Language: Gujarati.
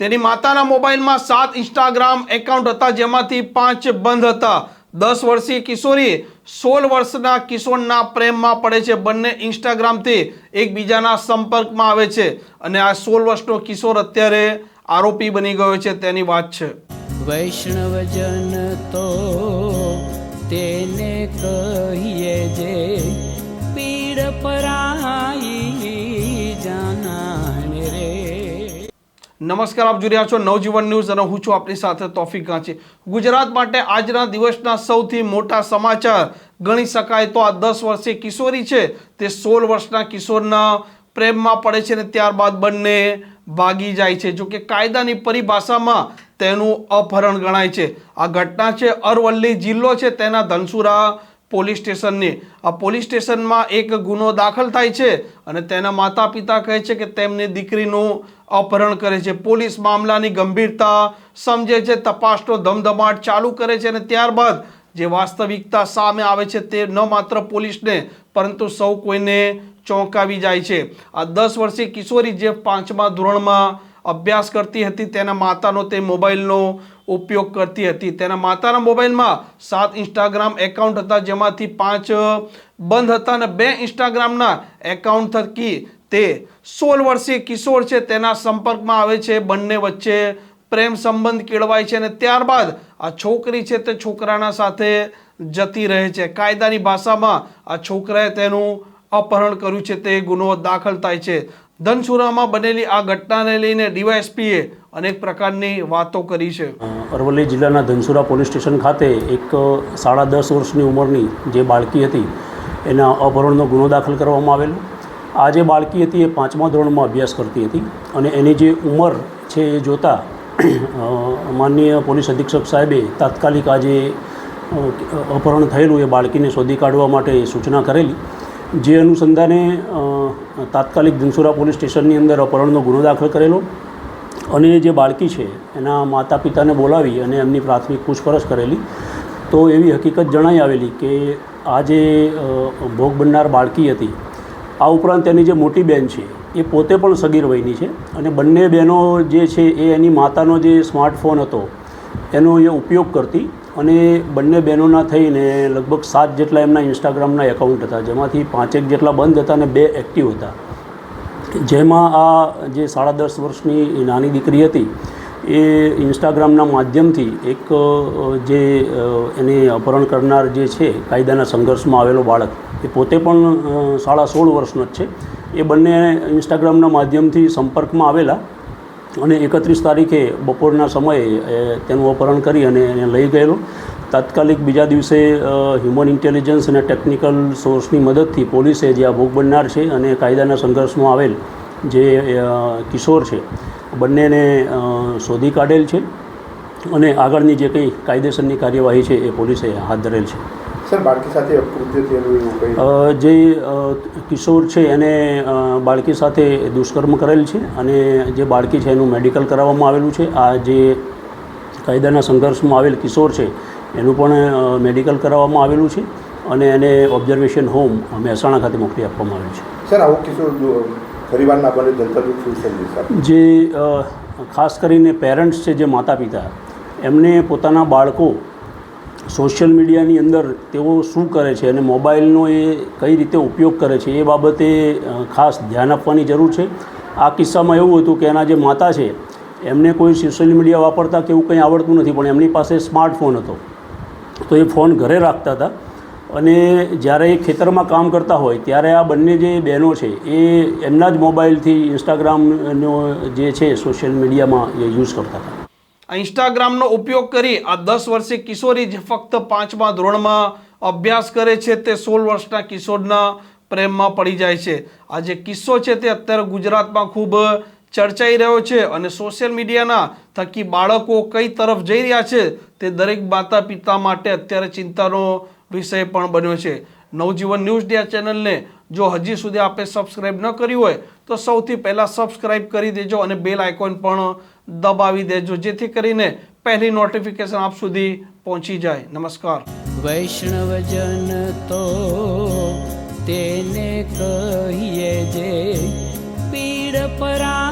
તેની માતાના મોબાઈલમાં સાત ઇન્સ્ટાગ્રામ એકાઉન્ટ હતા, જેમાંથી પાંચ બંધ હતા. દસ વર્ષીય કિશોરી સોળ વર્ષના કિશોરના પ્રેમમાં પડે છે. બંને ઇન્સ્ટાગ્રામથી એકબીજાના સંપર્કમાં આવે છે અને આ સોળ વર્ષનો કિશોર અત્યારે આરોપી બની ગયો છે. તેની વાત છે. વૈષ્ણવજન તો તેને કહીએ જે પીડ પરાઈ નમસ્કાર, આપ જોઈ રહ્યા છો નવજીવન ન્યૂઝ અને હું છું આપની સાથે તોફિક ગાંચી. ગુજરાત માટે આજના દિવસના સૌથી મોટા સમાચાર ગણી શકાય તો આ દસ વર્ષીય કિશોરી છે, તે સોળ વર્ષના કિશોરના પ્રેમમાં પડે છે અને ત્યારબાદ બંને ભાગી જાય છે. જો કે કાયદાની પરિભાષામાં તેનું અપહરણ ગણાય છે. આ ઘટના છે અરવલ્લી જિલ્લો છે, તેના ધનસુરા પોલીસ સ્ટેશનની. આ પોલીસ સ્ટેશનમાં એક ગુનો દાખલ થાય છે અને તેના માતા પિતા કહે છે કે તેમની દીકરીનું અપહરણ કરે છે. પોલીસ મામલાની ગંભીરતા સમજે છે, તપાસનો ધમધમાટ ચાલુ કરે છે અને ત્યારબાદ જે વાસ્તવિકતા સામે આવે છે તે ન માત્ર પોલીસને, પરંતુ સૌ કોઈને ચોંકાવી જાય છે. આ દસ વર્ષીય કિશોરી જે પાંચમા ધોરણમાં અભ્યાસ કરતી હતી, તેના માતાનો તે મોબાઈલનો ઉપયોગ કરતી હતી. તેના માતાના મોબાઈલમાં સાત ઇન્સ્ટાગ્રામ એકાઉન્ટ હતા, જેમાંથી પાંચ બંધ હતા અને બે ઇન્સ્ટાગ્રામના એકાઉન્ટ થકી તે સોળ વર્ષીય કિશોર છે, તેના સંપર્કમાં આવે છે, બંને વચ્ચે પ્રેમ સંબંધ કેળવાય છે અને ત્યારબાદ આ છોકરી છે, તે છોકરાના સાથે જતી રહે છે. કાયદાની ભાષામાં આ છોકરાએ તેનું અપહરણ કર્યું છે, તે ગુનો દાખલ થાય છે. ધનસુરામાં બનેલી આ ઘટનાને લઈને ડીવાયએસપીએ અનેક પ્રકારની વાતો કરી છે. અરવલ્લી જિલ્લાના ધનસુરા પોલીસ સ્ટેશન ખાતે એક સાડા દસ વર્ષની ઉંમરની જે બાળકી હતી, એના અપહરણનો ગુનો દાખલ કરવામાં આવેલો. આ જે બાળકી હતી એ પાંચમા ધોરણમાં અભ્યાસ કરતી હતી અને એની જે ઉંમર છે એ જોતાં માનનીય પોલીસ અધિક્ષક સાહેબે તાત્કાલિક આ જે અપહરણ થયેલું એ બાળકીને શોધી કાઢવા માટે સૂચના કરેલી. જે અનુસંધાને તાત્કાલિક ધનસુરા પોલીસ સ્ટેશનની અંદર અપહરણનો ગુનો દાખલ કરેલો અને જે બાળકી છે, એના માતા પિતાને બોલાવી અને એમની પ્રાથમિક પૂછપરછ કરેલી, તો એવી હકીકત જણાઈ આવેલી કે આ જે ભોગ બનનાર બાળકી હતી, આ ઉપરાંત તેની જે મોટી બહેન છે, એ પોતે પણ સગીર વયની છે અને બંને બહેનો જે છે, એ એની માતાનો જે સ્માર્ટફોન હતો, એનો એ ઉપયોગ કરતી અને બંને બહેનોના થઈને લગભગ સાત જેટલા એમના ઇન્સ્ટાગ્રામના એકાઉન્ટ હતા, જેમાંથી પાંચેક જેટલા બંધ હતા અને બે એક્ટિવ હતા. જેમાં આ જે સાડા દસ વર્ષની નાની દીકરી હતી, એ ઇન્સ્ટાગ્રામના માધ્યમથી એક જે એને અપહરણ કરનાર જે છે, કાયદાના સંઘર્ષમાં આવેલો બાળક, એ પોતે પણ સાડા સોળ વર્ષનો જ છે. એ બંને ઇન્સ્ટાગ્રામના માધ્યમથી સંપર્કમાં આવેલા અને એકત્રીસ તારીખે બપોરના સમયે તેનું અપહરણ કરી અને એને લઈ ગયેલો. તાત્કાલિક બીજા દિવસે હ્યુમન ઇન્ટેલિજન્સ અને ટેકનિકલ સોર્સની મદદથી પોલીસે જે આ ભોગ બનનાર છે અને કાયદાના સંઘર્ષમાં આવેલ જે કિશોર છે, બંનેને શોધી કાઢેલ છે અને આગળની જે કંઈ કાયદેસરની કાર્યવાહી છે એ પોલીસે હાથ ધરેલ છે. સર બાળકી સાથે અકૃત્ય થયેલું એવું કંઈ? જે કિશોર છે એને બાળકી સાથે દુષ્કર્મ કરેલ છે અને જે બાળકી છે એનું મેડિકલ કરાવવામાં આવેલું છે. આ જે કાયદાના સંઘર્ષમાં આવેલ કિશોર છે એનું પણ મેડિકલ કરાવવામાં આવેલું છે અને એને ઓબ્ઝર્વેશન હોમ મહેસાણા ખાતે મોકલી આપવામાં આવેલું છે. સર આવો કિશોર પરિવારના બને જનતા જે ખાસ કરીને પેરેન્ટ્સ છે જે માતા પિતા એમને પોતાના બાળકો સોશિયલ મીડિયાની અંદર તેઓ શું કરે છે અને મોબાઈલનો એ કઈ રીતે ઉપયોગ કરે છે એ બાબતે ખાસ ધ્યાન આપવાની જરૂર છે. આ કિસ્સામાં એવું હતું કે એના જે માતા છે, એમને કોઈ સોશિયલ મીડિયા વાપરતા કે એવું કંઈ આવડતું નથી, પણ એમની પાસે સ્માર્ટફોન હતો. તો એ ફોન ઘરે રાખતા હતા અને જ્યારે એ ખેતરમાં કામ કરતા હોય, ત્યારે આ બંને જે બહેનો છે, એ એમના જ મોબાઈલથી ઇન્સ્ટાગ્રામનો જે છે, સોશિયલ મીડિયામાં એ યુઝ કરતા હતા. આ ઇન્સ્ટાગ્રામનો ઉપયોગ કરી આ દસ વર્ષીય કિશોરી જે ફક્ત પાંચમા ધોરણમાં અભ્યાસ કરે છે તે સોળ વર્ષના કિશોરના પ્રેમમાં પડી જાય છે. આ જે કિસ્સો છે તે અત્યારે ગુજરાતમાં ખૂબ ચર્ચાઈ રહ્યો છે અને સોશિયલ મીડિયાના થકી બાળકો કઈ તરફ જઈ રહ્યા છે તે દરેક માતા પિતા માટે અત્યારે ચિંતાનો વિષય પણ બન્યો છે. નવજીવન ન્યૂઝ ડે ચેનલને જો હજી સુધી આપે સબસ્ક્રાઇબ ન કર્યું હોય, તો સૌથી પહેલાં સબસ્ક્રાઇબ કરી દેજો અને બેલ આઇકોન પણ દબાવી દેજો, જેથી કરીને પહેલી નોટિફિકેશન આપ સુધી પહોંચી જાય. નમસ્કાર. વૈષ્ણવજન તો તેને કહીએ જે પીડ પરાઈ